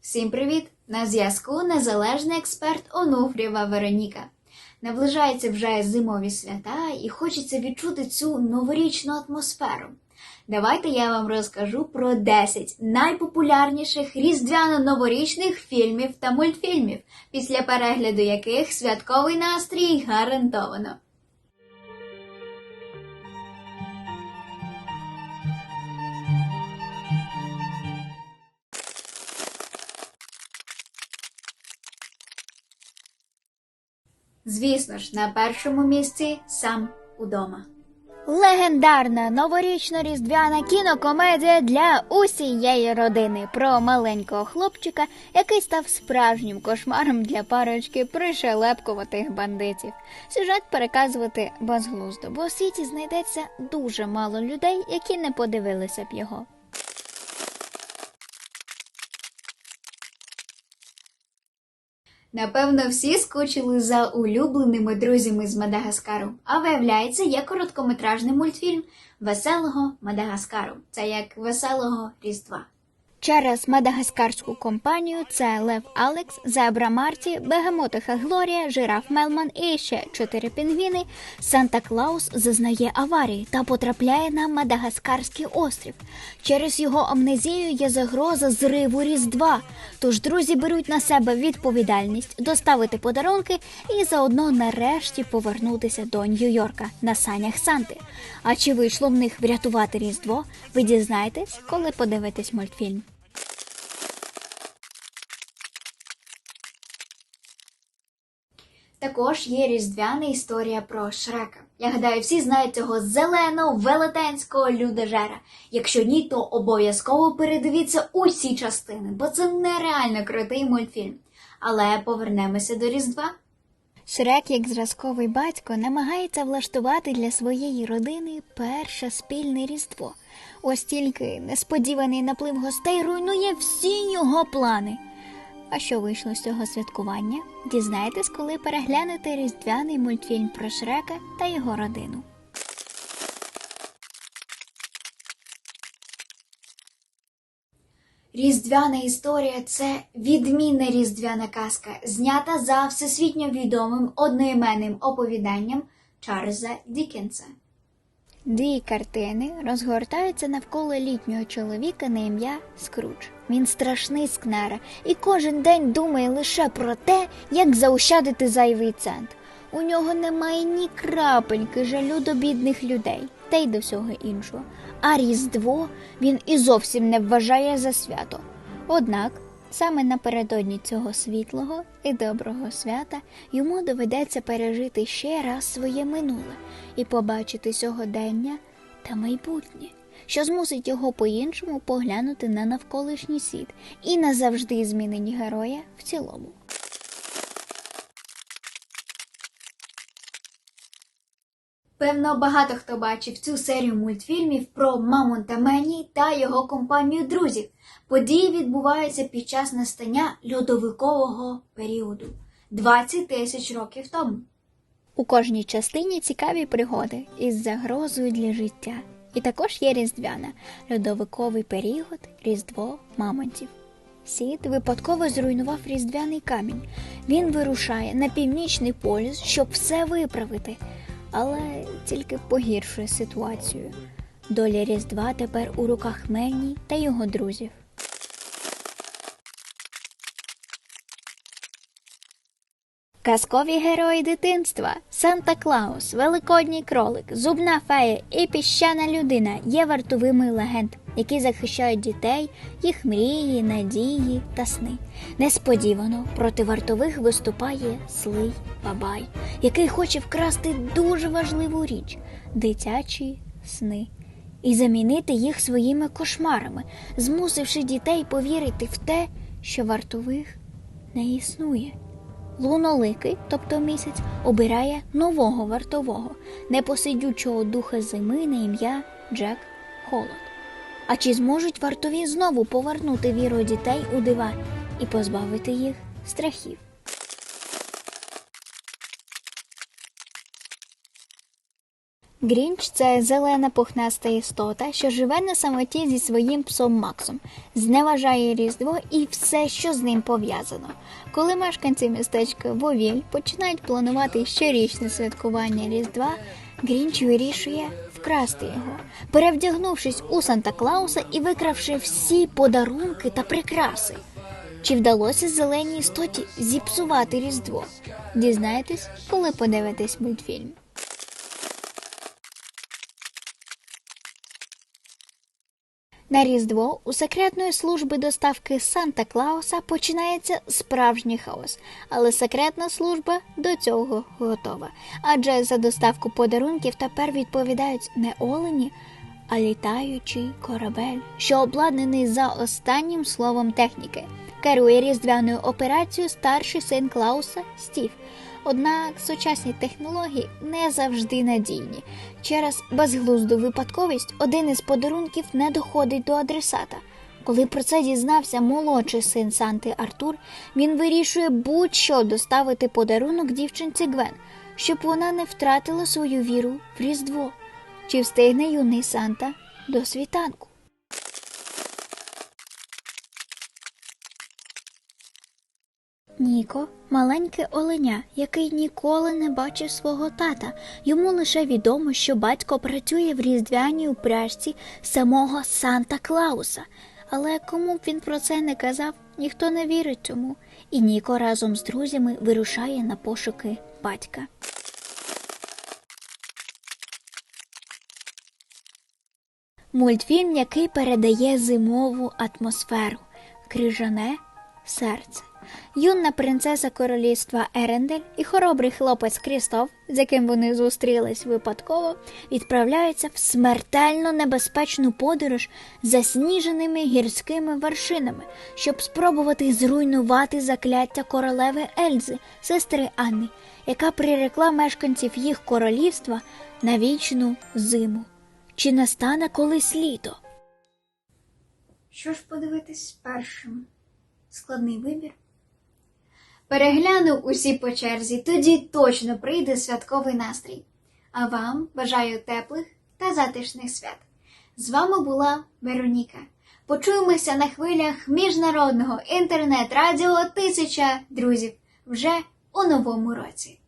Всім привіт! На зв'язку незалежний експерт Онуфрєва Вероніка. Наближаються вже зимові свята і хочеться відчути цю новорічну атмосферу. Давайте я вам розкажу про 10 найпопулярніших різдвяно-новорічних фільмів та мультфільмів, після перегляду яких святковий настрій гарантовано. Звісно ж, на першому місці сам удома. Легендарна новорічно-різдвяна кінокомедія для усієї родини про маленького хлопчика, який став справжнім кошмаром для парочки пришелепкуватих бандитів. Сюжет переказувати безглуздо, бо у світі знайдеться дуже мало людей, які не подивилися б його. Напевно, всі скучили за улюбленими друзями з Мадагаскару. А виявляється, є короткометражний мультфільм Веселого Мадагаскару. Це як веселого Різдва. Через мадагаскарську компанію це Лев Алекс, Зебра Марті, Бегемотиха Глорія, Жираф Мелман і ще чотири пінгвіни. Санта Клаус зазнає аварії та потрапляє на Мадагаскарський острів. Через його амнезію є загроза зриву Різдва. Тож друзі беруть на себе відповідальність доставити подарунки і заодно нарешті повернутися до Нью-Йорка на санях Санти. А чи вийшло в них врятувати Різдво? Ви дізнаєтесь, коли подивитесь мультфільм. Також є різдвяна історія про Шрека. Я гадаю, всі знають цього зеленого велетенського людожера. Якщо ні, то обов'язково передивіться усі частини, бо це нереально крутий мультфільм. Але повернемося до Різдва. Шрек, як зразковий батько, намагається влаштувати для своєї родини перше спільне різдво. Ось тільки несподіваний наплив гостей руйнує всі його плани. А що вийшло з цього святкування? Дізнаєтесь, коли переглянете різдвяний мультфільм про Шрека та його родину. Різдвяна історія це відмінна різдвяна казка, знята за всесвітньо відомим одноіменним оповіданням Чарльза Дікенса. Дві картини розгортаються навколо літнього чоловіка на ім'я Скрудж. Він страшний скнера і кожен день думає лише про те, як заощадити зайвий цент. У нього немає ні крапельки жалю до бідних людей, та й до всього іншого. А Різдво він і зовсім не вважає за свято. Однак саме напередодні цього світлого і доброго свята йому доведеться пережити ще раз своє минуле і побачити сьогодення та майбутнє, що змусить його по-іншому поглянути на навколишній світ і назавжди змінить героя в цілому. Певно, багато хто бачив цю серію мультфільмів про Мамонта Мені та його компанію друзів. Події відбуваються під час настання льодовикового періоду 20 тисяч років тому. У кожній частині цікаві пригоди із загрозою для життя. І також є різдвяна льодовиковий період, різдво мамонтів. Сід випадково зруйнував різдвяний камінь. Він вирушає на північний полюс, щоб все виправити, але тільки погіршує ситуацію. Доля Різдва тепер у руках Мені та його друзів. Казкові герої дитинства Санта Клаус, Великодній кролик, Зубна фея і піщана людина є вартовими легенд, які захищають дітей, їх мрії, надії та сни. Несподівано проти вартових виступає злий бабай, який хоче вкрасти дуже важливу річ дитячі сни. І замінити їх своїми кошмарами, змусивши дітей повірити в те, що вартових не існує. Луноликий, тобто місяць, обирає нового вартового, непосидючого духа зими на ім'я Джек Холод. А чи зможуть вартові знову повернути віру дітей у дива і позбавити їх страхів? Грінч це зелена пухнаста істота, що живе на самоті зі своїм псом Максом, зневажає Різдво і все, що з ним пов'язано. Коли мешканці містечка Вовіль починають планувати щорічне святкування Різдва, Грінч вирішує вкрасти його, перевдягнувшись у Санта Клауса і викравши всі подарунки та прикраси. Чи вдалося зеленій істоті зіпсувати Різдво? Дізнаєтесь, коли подивитесь мультфільм. На Різдво у секретної служби доставки Санта Клауса починається справжній хаос, але секретна служба до цього готова. Адже за доставку подарунків тепер відповідають не олені, а літаючий корабель, що обладнаний за останнім словом техніки. Керує різдвяною операцією старший син Клауса Стів. Однак сучасні технології не завжди надійні. Через безглузду випадковість один із подарунків не доходить до адресата. Коли про це дізнався молодший син Санти Артур, він вирішує будь-що доставити подарунок дівчинці Гвен, щоб вона не втратила свою віру в Різдво. Чи встигне юний Санта до світанку? Ніко маленьке оленя, який ніколи не бачив свого тата. Йому лише відомо, що батько працює в різдвяній упряжці самого Санта Клауса. Але кому б він про це не казав, ніхто не вірить цьому. І Ніко разом з друзями вирушає на пошуки батька. Мультфільм, який передає зимову атмосферу, крижане серце. Юна принцеса королівства Ерендель і хоробрий хлопець Крістоф, з яким вони зустрілись випадково, відправляються в смертельно небезпечну подорож засніженими гірськими вершинами, щоб спробувати зруйнувати закляття королеви Ельзи, сестри Анни, яка прирекла мешканців їх королівства на вічну зиму. Чи настане колись літо? Що ж подивитись першим? Складний вибір. Переглянув усі по черзі, тоді точно прийде святковий настрій. А вам бажаю теплих та затишних свят. З вами була Вероніка. Почуємося на хвилях міжнародного інтернет-радіо Тисяча друзів вже у новому році.